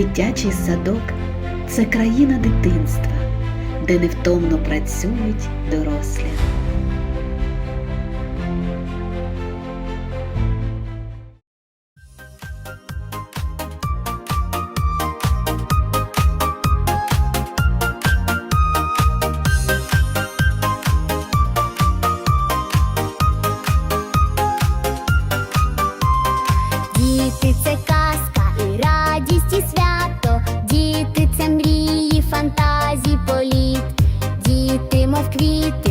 Дитячий садок це країна дитинства, де невтомно працюють дорослі. світи.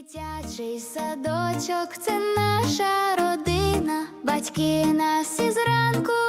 Дитячий садочок це наша родина, батьки нас із зранку.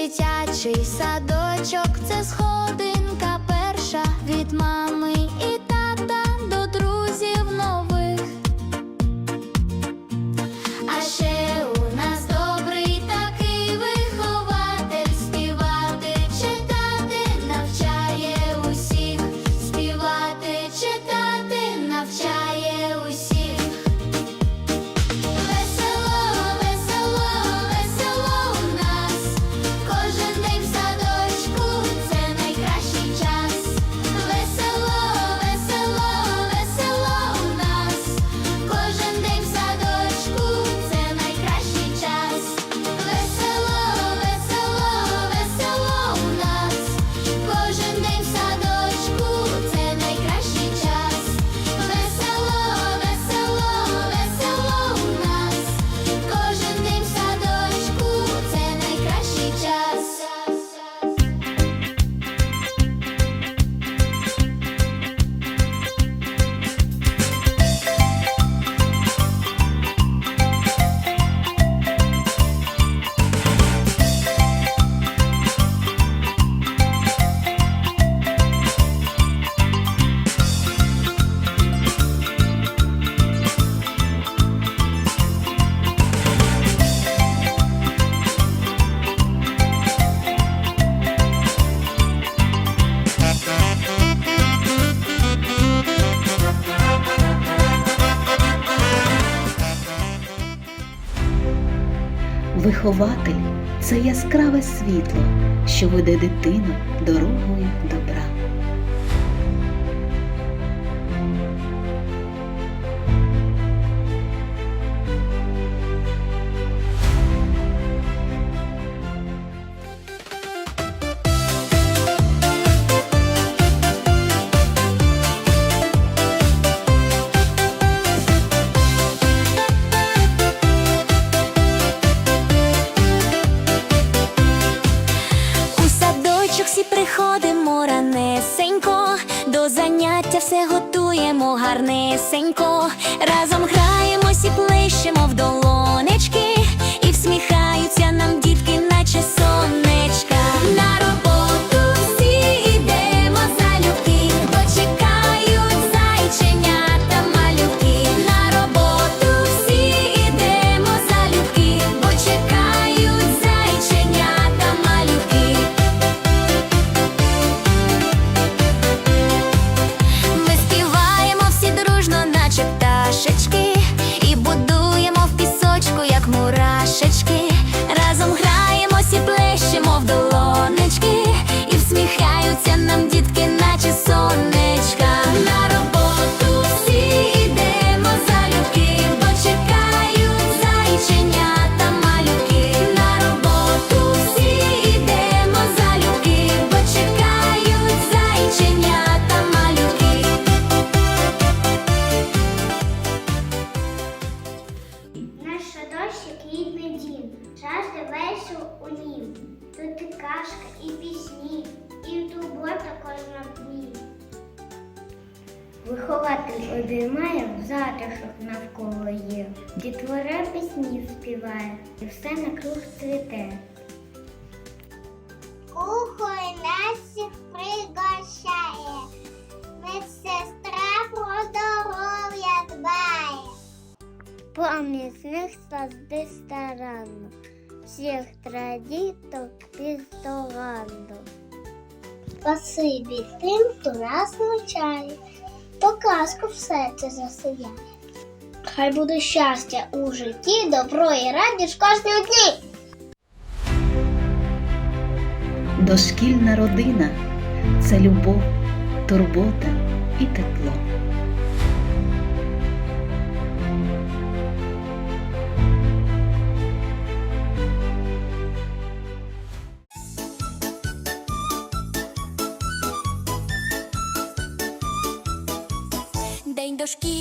дитячий садочок, це сходинка перша від мами. Вихователь це яскраве світло, що веде дитину дорогою добра. танцюємо гарнесенько, разом граємось і плещемо в долоні. затишок обіймає в затишок навколо є. Дітвора пісні співає і все на круг цвіте. Кухою нас всіх пригощає, медсестра про здоров'я дбає. Помні з них слади старанно, всіх традіток піздоганно. Спасибі тим, хто нас навчає то казку в серці засияє. Хай буде щастя у житті, добро і радість кожній дні. Дошкільна родина це любов, турбота і тепло. пташки.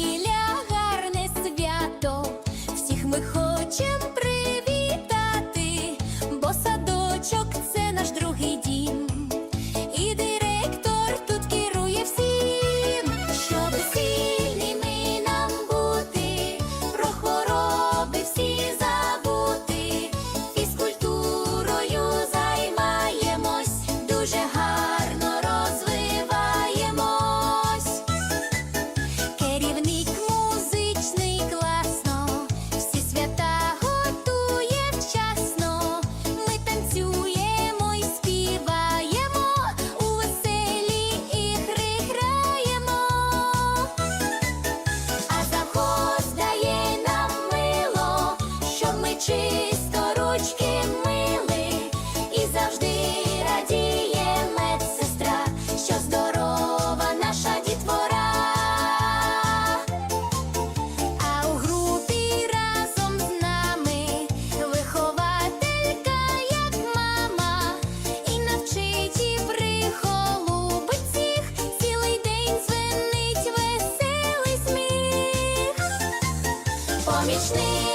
помічник.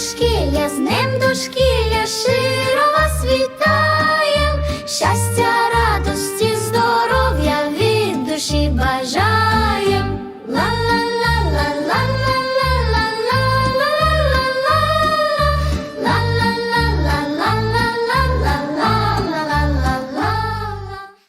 Дошкілля, з ним вас вітаєм, щастя